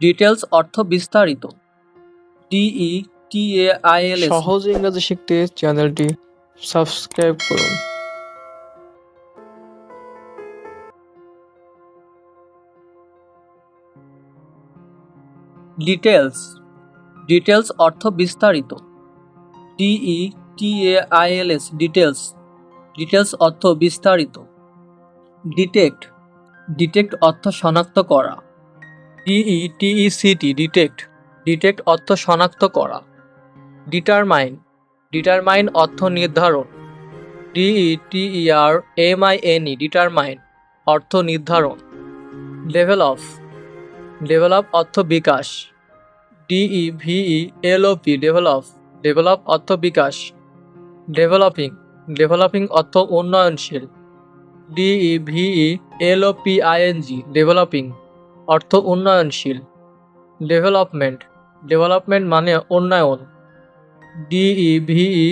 Details অর্থ বিস্তারিত। D E T A I L সহজ ইংরেজি শিখতে চ্যানেলটি সাবস্ক্রাইব করুন। ডিটেলস ডিটেলস অর্থ বিস্তারিত। D E T A I L S details details অর্থ বিস্তারিত। ডিটেক্ট ডিটেক্ট অর্থ শনাক্ত করা। ডিই সিটি ডিটেক্ট ডিটেক্ট অর্থ শনাক্ত করা। ডিটারমাইন ডিটারমাইন অর্থ নির্ধারণ। D E T E R M I N E determine অর্থ নির্ধারণ। অফ ডেভেলপ অর্থ বিকাশ। D E V E L O P develop develop অর্থ বিকাশ। ডেভেলপিং ডেভেলপিং অর্থ উন্নয়নশীল। D E V E L O P I N G developing অর্থ উন্নয়নশীল। Development development মানে উন্নয়ন। D E V E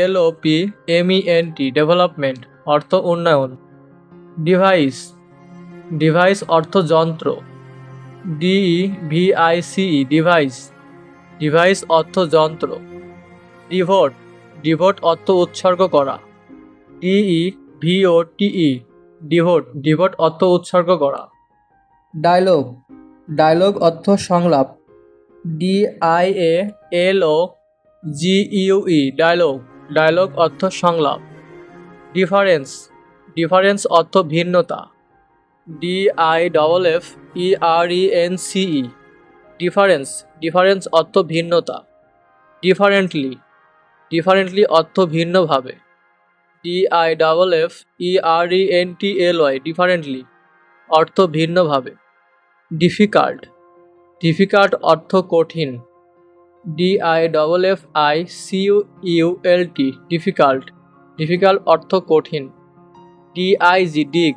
L O P M E N T development অর্থ উন্নয়ন। ডিভাইস ডিভাইস অর্থ যন্ত্র। ডিই ভিআইসিই ডিভাইস ডিভাইস অর্থ যন্ত্র। ডিভোট ডিভোট অর্থ উৎসর্গ করা। D E V O T E devote devote অর্থ উৎসর্গ করা। ডায়লগ ডায়লগ অর্থ সংলাপ D I A L O G U E dialogue dialogue অর্থ সংলাপ। ডিফারেন্স ডিফারেন্স অর্থ ভিন্নতা। D I double F E R E N C E difference difference অর্থ ভিন্নতা। ডিফারেন্টলি ডিফারেন্টলি অর্থ ভিন্নভাবে। D I double F E R E N T L Y differently, অর্থ ভিন্নভাবে। ডিফিকাল্ট ডিফিকাল্ট অর্থ কঠিন D I double F I C U L T difficult difficult অর্থ কঠিন ডি আই জি ডিগ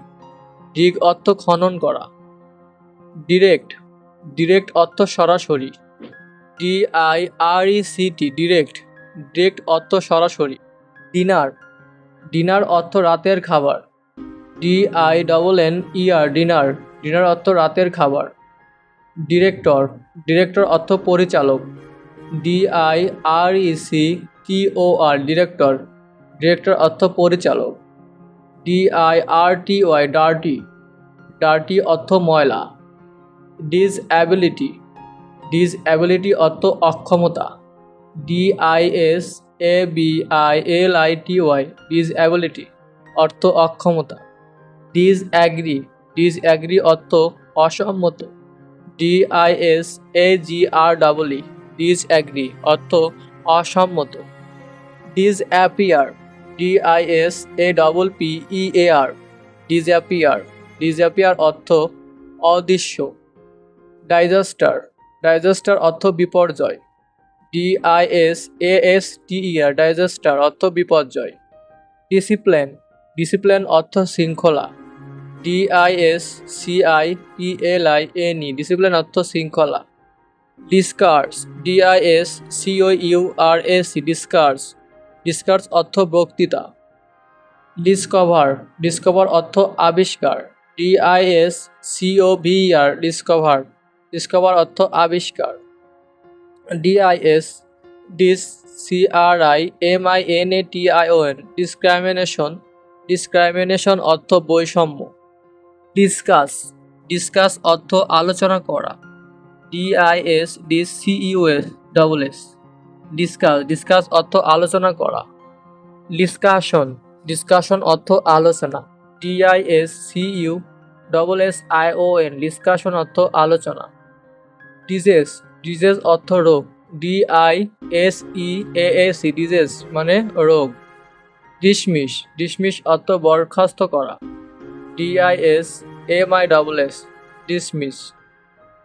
ডিগ অর্থ খনন করা ডিরেক্ট ডিরেক্ট অর্থ সরাসরি D I R E C T direct direct অর্থ সরাসরি ডিনার ডিনার অর্থ রাতের খাবার D I double N E R dinner dinner অর্থ রাতের খাবার। ডিরেক্টর ডিরেক্টর অর্থ পরিচালক। D I R E C T O R director. Director অর্থ পরিচালক। D I R T Y dirty. Dirty অর্থ ময়লা। ডিসঅ্যাবিলিটি ডিসঅ্যাবিলিটি অর্থ অক্ষমতা। D I S A B I L I T Y disability অর্থ অক্ষমতা। ডিসঅ্যাগ্রি ডিসঅ্যাগ্রি অর্থ অসম্মত। D I S A G R double E, disagree, অর্থ অসম্মত। Disappear, D I S A double P E A R, disappear disappear অর্থ অদৃশ্য। Disaster disaster অর্থ বিপর্যয়। D I S A S T E R disaster অর্থ বিপর্যয়। Discipline discipline অর্থ শৃঙ্খলা। DIS CI PLI discipline অর্থ, শৃঙ্খলা। Discourse D I S C O U R S discourse discourse অর্থ, বক্তৃতা। ডিসকভার ডিসকভার অর্থ, আবিষ্কার। D I S C O V R discover discover অর্থ, আবিষ্কার। D I S dis C R I M I N A T I O N discrimination discrimination অর্থ, বৈষম্য। Discuss discuss অর্থ আলোচনা করা। D I S dis C U S double S discuss discuss অর্থ আলোচনা করা। ডিসকাশন ডিসকাশন অর্থ আলোচনা। D I S C U double S I O N discussion অর্থ আলোচনা। ডিজেস ডিজেস অর্থ রোগ। D I S E A S C disease মানে রোগ। ডিসমিস ডিসমিস অর্থ বরখাস্ত করা। D I S M I double S dismiss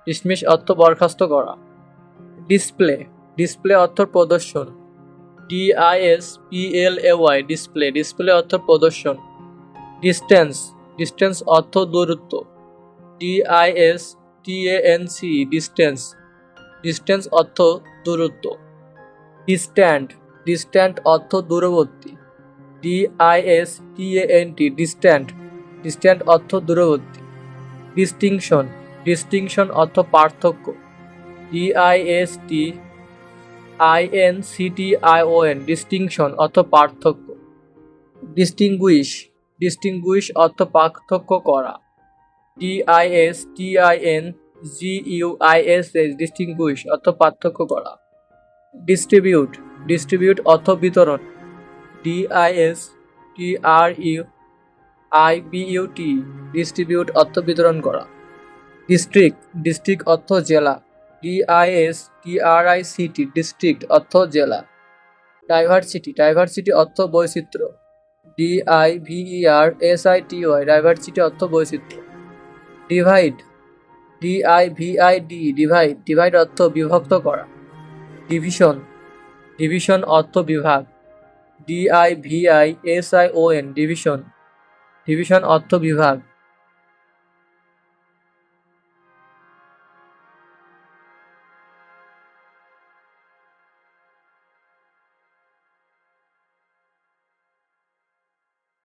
dismiss অর্থ বরখাস্ত করা ডিসপ্লে ডিসপ্লে অর্থ প্রদর্শন D I S P L A Y display display অর্থ প্রদর্শন ডিস্টেন্স ডিস্টেন্স অর্থ দূরত্ব D I S T A N C distance distance অর্থ দূরত্ব ডিস্ট্যান্ট ডিস্ট্যান্ট অর্থ দূরবর্তী D I S T A N T distant distant অর্থ দূরবর্তী। ডিস্টিংশন ডিস্টিংশন অর্থ পার্থক্য। D I S T I N C T I O N distinction অর্থ পার্থক্য। ডিস্টিংগুইশ ডিস্টিংগুইশ অর্থ পার্থক্য করা। D I S T I S distinguish অর্থ পার্থক্য করা। ডিস্ট্রিবিউট ডিস্ট্রিবিউট অর্থ বিতরণ। D I S I T R U I B U distribute অর্থ বিতরণ করা। ডিস্ট্রিক্ট ডিস্ট্রিক্ট অর্থ জেলা। D I S T R I C T district অর্থ জেলা। ডাইভার্সিটি ডাইভার্সিটি অর্থ বৈচিত্র্য। D I V E R S I T Y diversity অর্থ বৈচিত্র্য। Divide D I V I D divide divide অর্থ বিভক্ত করা। ডিভিশন ডিভিশন অর্থ বিভাগ। D I V I S I O N division. Division অর্থ বিভাগ।